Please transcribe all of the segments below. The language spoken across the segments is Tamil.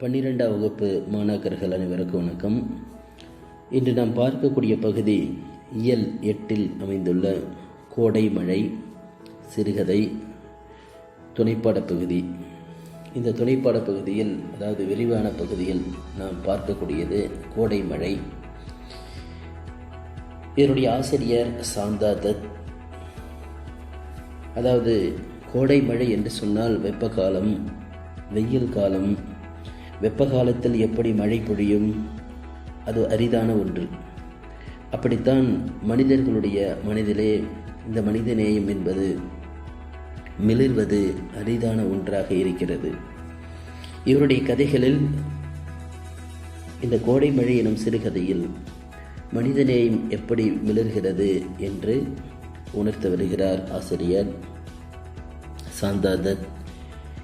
பன்னிரெண்டாம் வகுப்பு மாணாக்கர்கள் அனைவருக்கும் வணக்கம். இன்று நாம் பார்க்கக்கூடிய பகுதி இயல் எட்டில் அமைந்துள்ள கோடை மழை சிறுகதை துணைப்பாடப் பகுதி. இந்த துணைப்பாட பகுதியில் அதாவது விரிவான பகுதியில் நாம் பார்க்கக்கூடியது கோடை மழை. இதனுடைய ஆசிரியர் சாந்தா தத். அதாவது கோடை மழை என்று சொன்னால் வெப்ப காலம் வெயில் காலம் வெப்ப காலத்தில் எப்படி மழை பொழியும்? அது அரிதான ஒன்று. அப்படித்தான் மனிதர்களுடைய மனதிலே இந்த மனிதநேயம் என்பது மிளிர்வது அரிதான ஒன்றாக இருக்கிறது. இவருடைய கதைகளில் இந்த கோடை மழை எனும் சிறுகதையில் மனிதநேயம் எப்படி மிளர்கிறது என்று உணர்த்த வருகிறார் ஆசிரியர் சாந்தாதத்.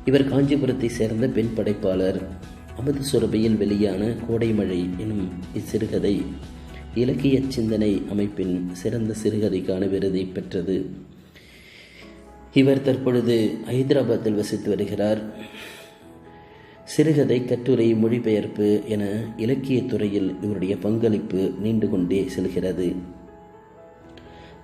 இவர் காஞ்சிபுரத்தை சேர்ந்த பெண் படைப்பாளர் அமுது சுரபியில் வெளியான கோடைமழை எனும் இச்சிறுகதை இலக்கிய சிந்தனை அமைப்பின் சிறந்த சிறுகதைக்கான விருதை பெற்றது. இவர் தற்பொழுது ஹைதராபாத்தில் வசித்து வருகிறார். சிறுகதை கட்டுரை மொழிபெயர்ப்பு என இலக்கியத் துறையில் இவருடைய பங்களிப்பு நீண்டு கொண்டே செல்கிறது.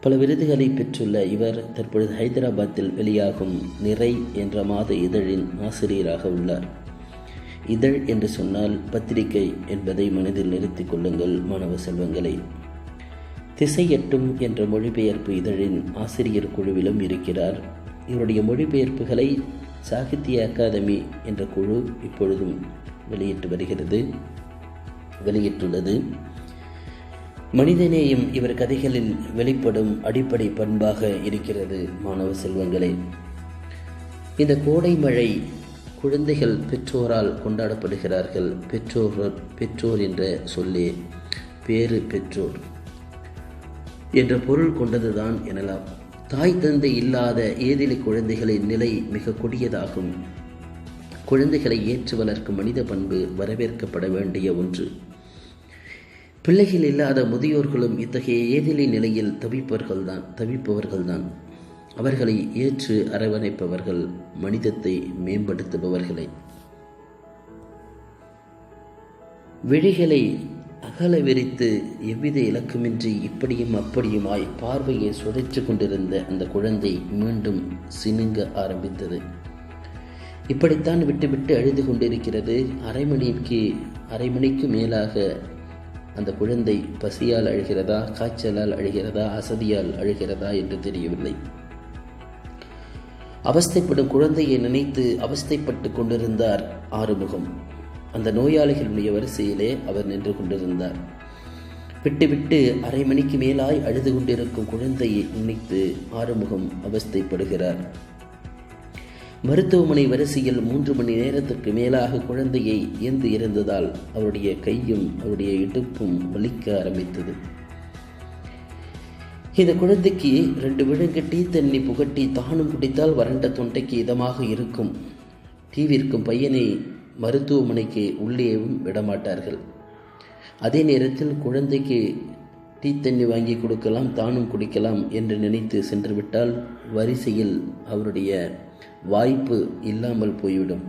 பல விருதுகளை பெற்றுள்ள இவர் தற்பொழுது ஹைதராபாத்தில் வெளியாகும் நிறை என்ற மாத இதழின் ஆசிரியராக உள்ளார். இதழ் என்று சொன்னால் பத்திரிகை என்பதை மனதில் நிறுத்திக் கொள்ளுங்கள் மாணவ செல்வங்களை. திசையட்டும் என்ற மொழிபெயர்ப்பு இதழின் ஆசிரியர் குழுவிலும் இருக்கிறார். இவருடைய மொழிபெயர்ப்புகளை சாகித்ய அகாதமி என்ற குழு இப்பொழுதும் வெளியிட்டு வருகிறது வெளியிட்டுள்ளது. மனிதநேயம் இவர் கதைகளில் வெளிப்படும் அடிப்படை பண்பாக இருக்கிறது மாணவ செல்வங்களே. இந்த கோடை மழை குழந்தைகள் பெற்றோரால் கொண்டாடப்படுகிறார்கள். பெற்றோர் பெற்றோர் என்ற சொல்லே பேறு பெற்றோர் என்ற பொருள் கொண்டதுதான் எனலாம். தாய் தந்தை இல்லாத ஏதிலி குழந்தைகளின் நிலை மிக கொடியதாகும். குழந்தைகளை ஏற்று வளர்க்கும் மனித பண்பு வரவேற்கப்பட வேண்டிய ஒன்று. பிள்ளைகள் இல்லாத முதியோர்களும் இத்தகைய ஏதிலி நிலையில் தவிப்பவர்கள்தான் தவிப்பவர்கள்தான். அவர்களை ஏற்று அரவணைப்பவர்கள் மனிதத்தை மேம்படுத்துபவர்களை. விழிகளை அகல விரித்து எவ்வித இலக்குமின்றி இப்படியும் அப்படியுமாய் பார்வையை சுதைச்சு கொண்டிருந்த அந்த குழந்தை மீண்டும் சினுங்க ஆரம்பித்தது. இப்படித்தான் விட்டுவிட்டு அழுது கொண்டிருக்கிறது. அரை மணிக்கு அரை மணிக்கு மேலாக அந்த குழந்தை பசியால் அழுகிறதா காய்ச்சலால் அழுகிறதா அசதியால் அழுகிறதா என்று தெரியவில்லை. அவஸ்தைப்படும் குழந்தையை நினைத்து அவஸ்தைப்பட்டு கொண்டிருந்தார் ஆறுமுகம். அந்த நோயாளிகளுடைய வரிசையிலே அவர் நின்று கொண்டிருந்தார். விட்டு விட்டு அரை மணிக்கு மேலாய் அழுது கொண்டிருக்கும் குழந்தையை நினைத்து ஆறுமுகம் அவஸ்தைப்படுகிறார். மருத்துவமனை வரிசையில் மூன்று மணி நேரத்திற்கு மேலாக குழந்தையை ஏந்து இருந்ததால் அவருடைய கையும் அவருடைய இடுப்பும் வலிக்க ஆரம்பித்தது. இந்த குழந்தைக்கு ரெண்டு விழுங்கட்டி தண்ணி புகட்டி தானும் குடித்தால் வறண்ட தொண்டைக்கு இதமாக இருக்கும். தீவிற்கும் பையனை மருத்துவமனைக்கு உள்ளேயும் விடமாட்டார்கள். அதே நேரத்தில் குழந்தைக்கு டீ தண்ணி வாங்கி கொடுக்கலாம் தானும் குடிக்கலாம் என்று நினைத்து சென்றுவிட்டால் வரிசையில் அவருடைய வாய்ப்பு இல்லாமல் போய்விடும்.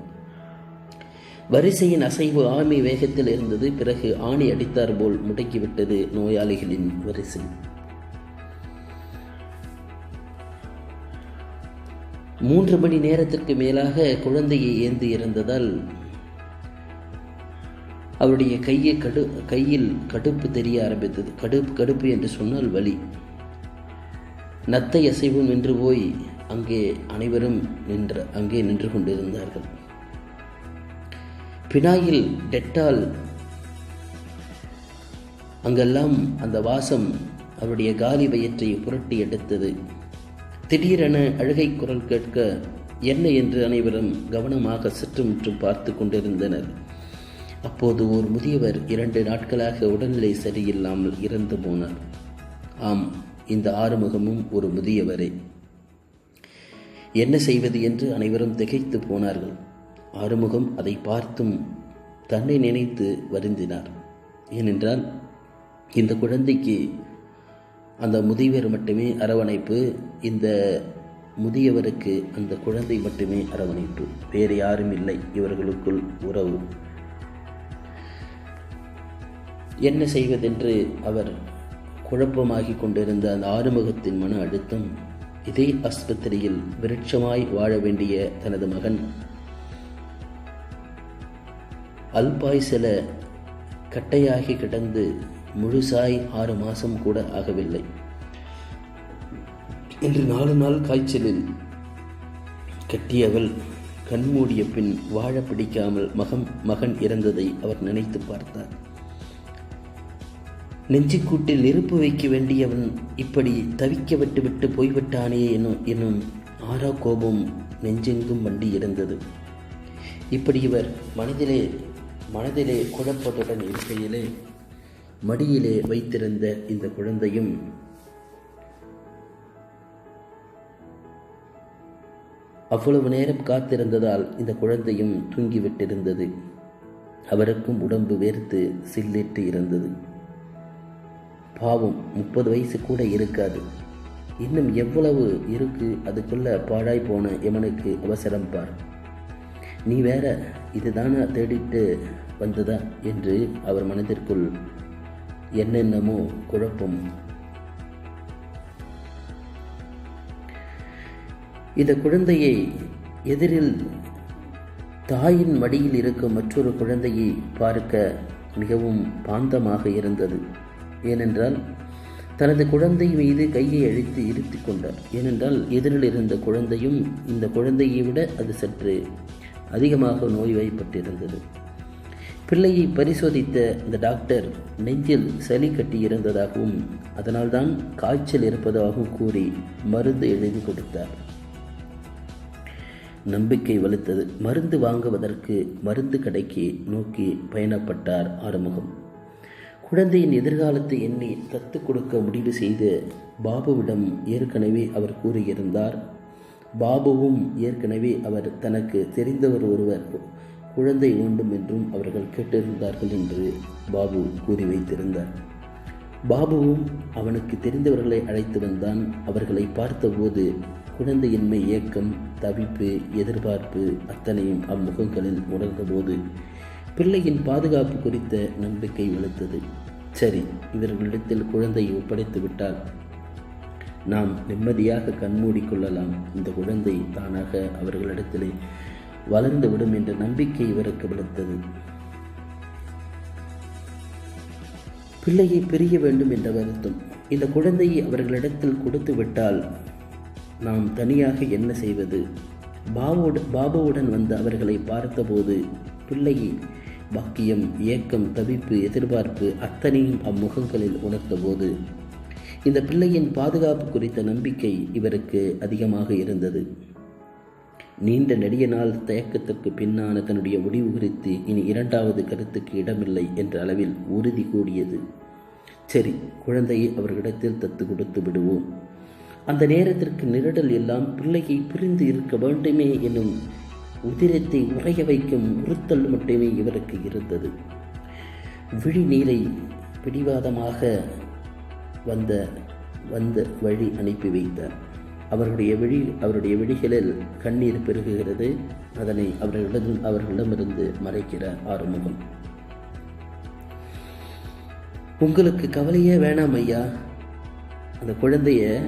வரிசையின் அசைவு ஆமை வேகத்தில் இருந்தது பிறகு ஆணி அடித்தார் போல் முடக்கிவிட்டது நோயாளிகளின் வரிசை. மூன்று மணி நேரத்திற்கு மேலாக குழந்தையை ஏந்தி இருந்ததால் அவருடைய கையை கடு கையில் கடுப்பு தெரிய ஆரம்பித்தது. கடுப்பு கடுப்பு என்று சொன்னால் வலி. நத்தை அசைவும் நின்று போய் அங்கே அனைவரும் நின்ற அங்கே நின்று கொண்டிருந்தார்கள். பினாயில் டெட்டால் அங்கெல்லாம் அந்த வாசம் அவருடைய காலி வயிற்றை புரட்டி எடுத்தது. திடீரென அழுகை குரல் கேட்க என்ன என்று அனைவரும் கவனமாக சுற்றுமுற்றும் பார்த்து கொண்டிருந்தனர். அப்போது ஒரு முதியவர் இரண்டு நாட்களாக உடல்நிலை சரியில்லாமல் இறந்து போனார். ஆம் இந்த ஆறுமுகமும் ஒரு முதியவரே. என்ன செய்வது என்று அனைவரும் திகைத்து போனார்கள். ஆறுமுகம் அதை பார்த்தும் தன்னை நினைத்து வருந்தினார். ஏனென்றால் இந்த குழந்தைக்கு அந்த முதியவர் மட்டுமே அரவணைப்பு இந்த முதியவருக்கு அந்த குழந்தை மட்டுமே அரவணைப்பு. வேறு யாரும் இல்லை இவர்களுக்குள் உறவு. என்ன செய்வதென்று அவர் குழப்பமாகிக் கொண்டிருந்த அந்த ஆறுமுகத்தின் மன அழுத்தம் இதே ஆஸ்பத்திரியில் விருட்சமாய் வாழ வேண்டிய தனது மகன். அல்பாய் சில கட்டையாகி கிடந்து முழுசாய் ஆறு மாசம் கூட ஆகவில்லை. இன்று நாலு நாள் காய்ச்சலில் கட்டியவள் கண்மூடிய பின் வாழ பிடிக்காமல் மகன் மகன் இறந்ததை அவர் நினைத்து பார்த்தார். நெஞ்சுக்கூட்டில் நெருப்பு வைக்க வேண்டியவன் இப்படி தவிக்க விட்டுவிட்டு போய்விட்டானே எனும் எனும் ஆறா கோபம் நெஞ்செங்கும் வண்டி இருந்தது இப்படி இவர் மனதிலே மனதிலே குழப்பத்துடன் இருக்கையிலே மடியிலே வைத்திருந்த இந்த குழந்தையும் அவ்வளவு நேரம் காத்திருந்ததால் இந்த குழந்தையும் தூங்கிவிட்டிருந்தது. அவருக்கும் உடம்பு வேர்த்து சில்லிட்டு இருந்தது. பாவம் முப்பது வயசு கூட இருக்காது. இன்னும் எவ்வளவு இருக்கு அதுக்குள்ள பாழாய் போன எமனுக்கு அவசரம் பார். நீ வேற இதுதானா தேடிட்டு வந்ததா? என்று அவர் மனதிற்குள் என்னென்னமோ குழப்பம். இந்த குழந்தையை எதிரில் தாயின் மடியில் இருக்கும் மற்றொரு குழந்தையை பார்க்க மிகவும் பாந்தமாக இருந்தது. ஏனென்றால் தனது குழந்தை மீது கையை அழித்து இருத்தி கொண்டார். ஏனென்றால் எதிரில் இருந்த குழந்தையும் இந்த குழந்தையை விட அது சற்று அதிகமாக நோய்வாய்ப்பட்டிருந்தது. பிள்ளையை பரிசோதித்த இந்த டாக்டர் நெஞ்சில் சளி கட்டி இருந்ததாகவும் அதனால்தான் காய்ச்சல் இருப்பதாகவும் கூறி மருந்து எழுதி கொடுத்தார். நம்பிக்கை வலுத்தது. மருந்து வாங்குவதற்கு மருந்து கடைக்கு நோக்கி பயணப்பட்டார் ஆறுமுகம். குழந்தையின் எதிர்காலத்தை எண்ணி தத்து கொடுக்க முடிவு செய்து பாபுவிடம் ஏற்கனவே அவர் கூறியிருந்தார். பாபுவும் ஏற்கனவே அவர் தனக்கு தெரிந்தவர் ஒருவர். குழந்தை வேண்டும் என்றும் அவர்கள் கேட்டிருந்தார்கள் என்று பாபு கூறி வைத்திருந்தார். பாபுவும் அவனுக்கு தெரிந்தவர்களை அழைத்து வந்தான். அவர்களை பார்த்தபோது குழந்தையின்மை ஏக்கம் தவிப்பு எதிர்பார்ப்பு அத்தனையும் அம்முகங்களில் உணர்ந்தபோது பிள்ளையின் பாதுகாப்பு குறித்த நம்பிக்கை வெளுத்தது சரி இவர்களிடத்தில் குழந்தையை ஒப்படைத்து விட்டால் நாம் நிம்மதியாக கண்மூடிக்கொள்ளலாம் இந்த குழந்தை தானாக அவர்களிடத்திலே வளர்ந்துவிடும் என்ற நம்பிக்கை இவருக்கு வலுத்தது பிள்ளையை பிரிய வேண்டும் என்ற வருத்தம் இந்த குழந்தையை அவர்களிடத்தில் கொடுத்து விட்டால் நாம் தனியாக என்ன செய்வது? பாபோடு பாபுவுடன் வந்து அவர்களை பார்த்தபோது பிள்ளையை பாக்கியம் ஏக்கம் தவிப்பு எதிர்பார்ப்பு அத்தனையும் அம்முகங்களில் உணர்த்தபோது இந்த பிள்ளையின் பாதுகாப்பு குறித்த நம்பிக்கை இவருக்கு அதிகமாக இருந்தது. நீண்ட நெடிய நாள் தயக்கத்திற்கு பின்னான தன்னுடைய முடிவு குறித்து இனி இரண்டாவது கருத்துக்கு இடமில்லை என்ற அளவில் உறுதி கூடியது. சரி குழந்தையை அவர்களிடத்தில் தத்து கொடுத்து விடுவோம். அந்த நேரத்திற்கு நிரடல் எல்லாம் பிள்ளையை பிரிந்து இருக்க வேண்டுமே என்னும் உதிரத்தை உறைய வைக்கும் உறுத்தல் மட்டுமே இவருக்கு இருந்தது. விழி நீரை பிடிவாதமாக வந்த வந்த வழி அனுப்பி வைத்தார். அவருடைய விழி அவருடைய விழிகளில் கண்ணீர் பெருகுகிறது. அதனை அவர்களிடம் அவர்களிடமிருந்து மறைக்கிற ஆறுமுகம். உங்களுக்கு கவலையே வேணாம் ஐயா. அந்த குழந்தைய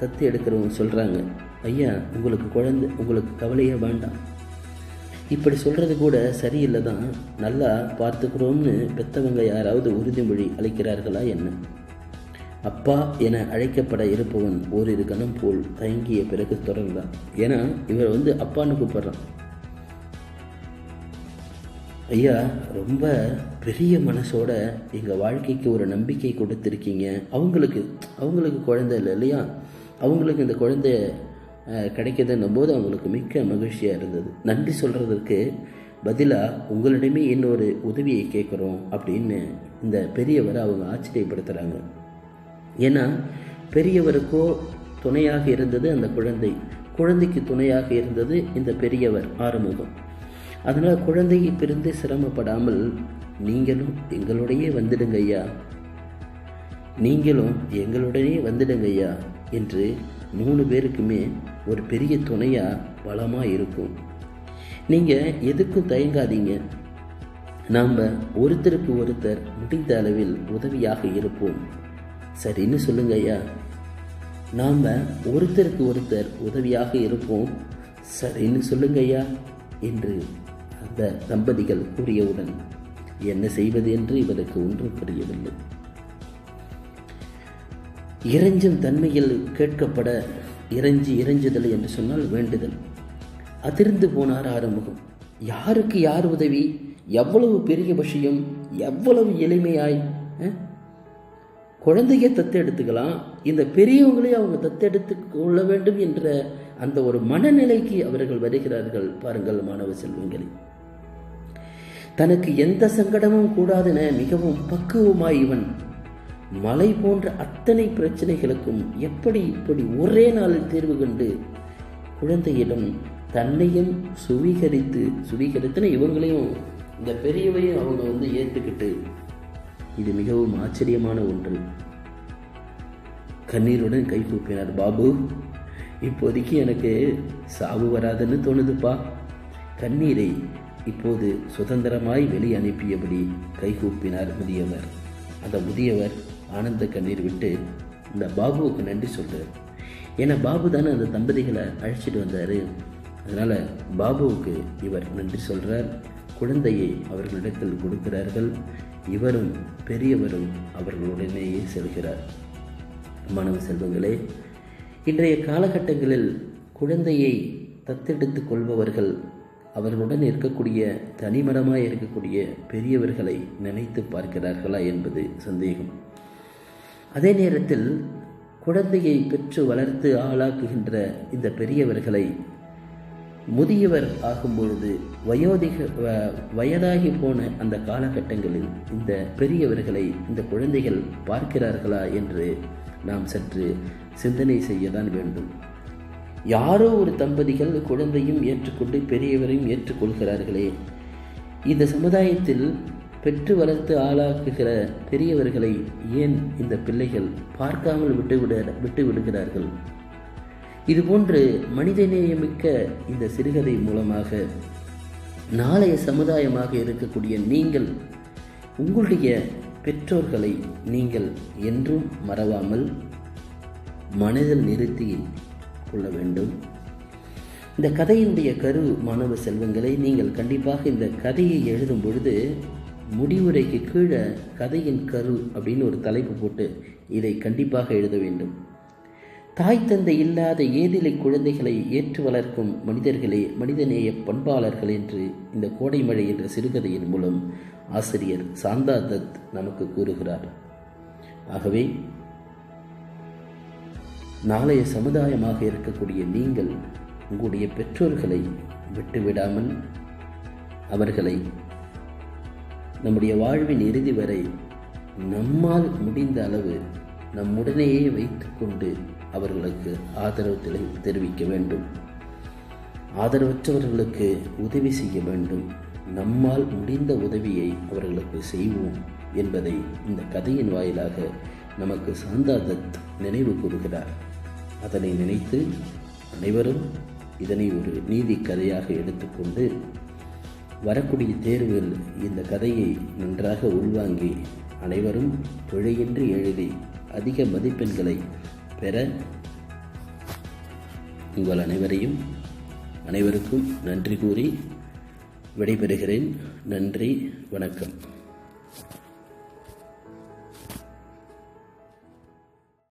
தத்து எடுக்கிறவங்க சொல்கிறாங்க ஐயா உங்களுக்கு குழந்தை உங்களுக்கு கவலையே வேண்டாம். இப்படி சொல்கிறது கூட சரியில்லை தான் நல்லா பார்த்துக்கிறோம்னு பெத்தவங்க யாராவது உறுதிமொழி அளிக்கிறார்களா என்ன? அப்பா என அழைக்கப்பட இருப்பவன் ஓரிரு கணம் போல் தயங்கிய பிறகு தொடர்ந்தான். ஏன்னா இவர் வந்து அப்பான்னு கூப்பிடுறான். ஐயா ரொம்ப பெரிய மனசோட எங்கள் வாழ்க்கைக்கு ஒரு நம்பிக்கை கொடுத்துருக்கீங்க. அவங்களுக்கு அவங்களுக்கு குழந்தை இல்லை இல்லையா? அவங்களுக்கு இந்த குழந்தை கிடைக்கிதுன்னும் போது அவங்களுக்கு மிக்க மகிழ்ச்சியாக இருந்தது. நன்றி சொல்கிறதுக்கு பதிலாக உங்களிடமே இன்னொரு உதவியை கேட்குறோம் அப்படின்னு இந்த பெரியவரை அவங்க ஆச்சரியப்படுத்துகிறாங்க ஏன்னா பெரியவருக்கோ துணையாக இருந்தது அந்த குழந்தை. குழந்தைக்கு துணையாக இருந்தது இந்த பெரியவர் ஆறுமுகம். அதனால் குழந்தையை பிரிந்து சிரமப்படாமல் நீங்களும் எங்களுடையே வந்துடுங்க ஐயா நீங்களும் எங்களுடனே வந்துடுங்க ஐயா என்று மூணு பேருக்குமே ஒரு பெரிய துணையாக பலமாக இருக்கும். நீங்கள் எதுக்கும் தயங்காதீங்க. நாம் ஒருத்தருக்கு ஒருத்தர் முடிந்த அளவில் உதவியாக இருப்போம். சரின்னு சொல்லுங்க ஐயா. நாம் ஒருத்தருக்கு ஒருத்தர் உதவியாக இருப்போம். சரின்னு சொல்லுங்க ஐயா என்று அந்த தம்பதிகள் கூறியவுடன் என்ன செய்வது என்று இவருக்கு ஒன்றும் புரியவில்லை. இறைஞ்சும் தன்மையில் கேட்கப்பட இறைஞ்சி இறைஞ்சுதல் என்று சொன்னால் வேண்டுதல். அதிர்ந்து போனார் ஆறுமுகம். யாருக்கு யார் உதவி? எவ்வளவு பெரிய விஷயம் எவ்வளவு எளிமையாய் ஆ குழந்தைய தத்தெடுத்துக்கலாம். இந்த பெரியவங்களையும் அவங்க தத்தெடுத்து கொள்ள வேண்டும் என்ற அந்த ஒரு மனநிலைக்கு அவர்கள் வருகிறார்கள். பாருங்கள் மாணவ செல்வங்களே. தனக்கு எந்த சங்கடமும் கூடாதென மிகவும் பக்குவமாய் இவன் மலை போன்ற அத்தனை பிரச்சனைகளுக்கும் எப்படி இப்படி ஒரே நாளில் தேர்வு கண்டு குழந்தையிடம் தன்னையும் சுவீகரித்து சுவீகரித்துன்னு இவங்களையும் இந்த பெரியவையும் அவங்க வந்து ஏற்றுக்கிட்டு இது மிகவும் ஆச்சரியமான ஒன்று. கண்ணீருடன் கை கூப்பினார் பாபு இப்போதைக்கு எனக்கு சாவு வராதுன்னு தோணுதுப்பா. கண்ணீரை இப்போது சுதந்திரமாய் வெளி அனுப்பியபடி கைகூப்பினார் முதியவர். அந்த முதியவர் ஆனந்த கண்ணீர் விட்டு இந்த பாபுவுக்கு நன்றி சொல்கிறார் ஏன்னா பாபு தானே அந்த தம்பதிகளை அழைச்சிட்டு வந்தார். அதனால் பாபுவுக்கு இவர் நன்றி சொல்றார். குழந்தையை அவர்களிடத்தில் கொடுக்கிறார்கள். இவரும் பெரியவரும் அவர்களுடனேயே செல்கிறார். மாணவ செல்வங்களே இன்றைய காலகட்டங்களில் குழந்தையை தத்தெடுத்து கொள்பவர்கள் அவர்களுடன் இருக்கக்கூடிய தனிமனமாக இருக்கக்கூடிய பெரியவர்களை நினைத்து பார்க்கிறார்களா என்பது சந்தேகம். அதே நேரத்தில் குழந்தையை பெற்று வளர்த்து ஆளாக்குகின்ற இந்த பெரியவர்களை முதியவர் ஆகும்பொழுது வயோதிக வ- வயதாகி போன அந்த காலகட்டங்களில் இந்த பெரியவர்களை இந்த குழந்தைகள் பார்க்கிறார்களா என்று நாம் சற்று சிந்தனை செய்யதான் வேண்டும். யாரோ ஒரு தம்பதிகள் குழந்தையும் ஏற்றுக்கொண்டு பெரியவரையும் ஏற்றுக்கொள்கிறார்களே. இந்த சமுதாயத்தில் பெற்று வளர்த்து ஆளாக்குகிற பெரியவர்களை ஏன் இந்த பிள்ளைகள் பார்க்காமல் விட்டுவிட விட்டு விடுகிறார்கள் இதுபோன்று மனிதநேயமிக்க இந்த சிறுகதை மூலமாக நாளைய சமுதாயமாக இருக்கக்கூடிய நீங்கள் உங்களுடைய பெற்றோர்களை நீங்கள் என்றும் மறவாமல் மனதில் நிறுத்தி கொள்ள வேண்டும். இந்த கதையினுடைய கரு மாணவ செல்வங்களை நீங்கள் கண்டிப்பாக இந்த கதையை எழுதும் பொழுது முடிவுரைக்கு கீழே கதையின் கரு அப்படின்னு ஒரு தலைப்பு போட்டு இதை கண்டிப்பாக எழுத வேண்டும். தாய் தந்தை இல்லாத ஏதிலை குழந்தைகளை ஏற்று வளர்க்கும் மனிதர்களே மனிதநேய பண்பாளர்கள் என்று இந்த கோடைமழை என்ற சிறுகதையின் மூலம் ஆசிரியர் சாந்தா தத் நமக்கு கூறுகிறார். ஆகவே நாளைய சமுதாயமாக இருக்கக்கூடிய நீங்கள் உங்களுடைய பெற்றோர்களை விட்டுவிடாமல் அவர்களை நம்முடைய வாழ்வின் இறுதி வரை நம்மால் முடிந்த அளவு நம்முடனேயே வைத்துக்கொண்டு அவர்களுக்கு ஆதரவு தெரிவிக்க வேண்டும். ஆதரவற்றவர்களுக்கு உதவி செய்ய வேண்டும். நம்மால் முடிந்த உதவியை அவர்களுக்கு செய்வோம் என்பதை இந்த கதையின் வாயிலாக நமக்கு சாந்தா தத் நினைவு கூறுகிறார். அதனை நினைத்து அனைவரும் இதனை ஒரு நீதி கதையாக எடுத்துக்கொண்டு வரக்கூடிய தேர்வில் இந்த கதையை நன்றாக உள்வாங்கி அனைவரும் பிழையின்றி எழுதி அதிக மதிப்பெண்களை பெற உங்கள் அனைவரையும் அனைவருக்கும் நன்றி கூறி விடைபெறுகிறேன். நன்றி வணக்கம்.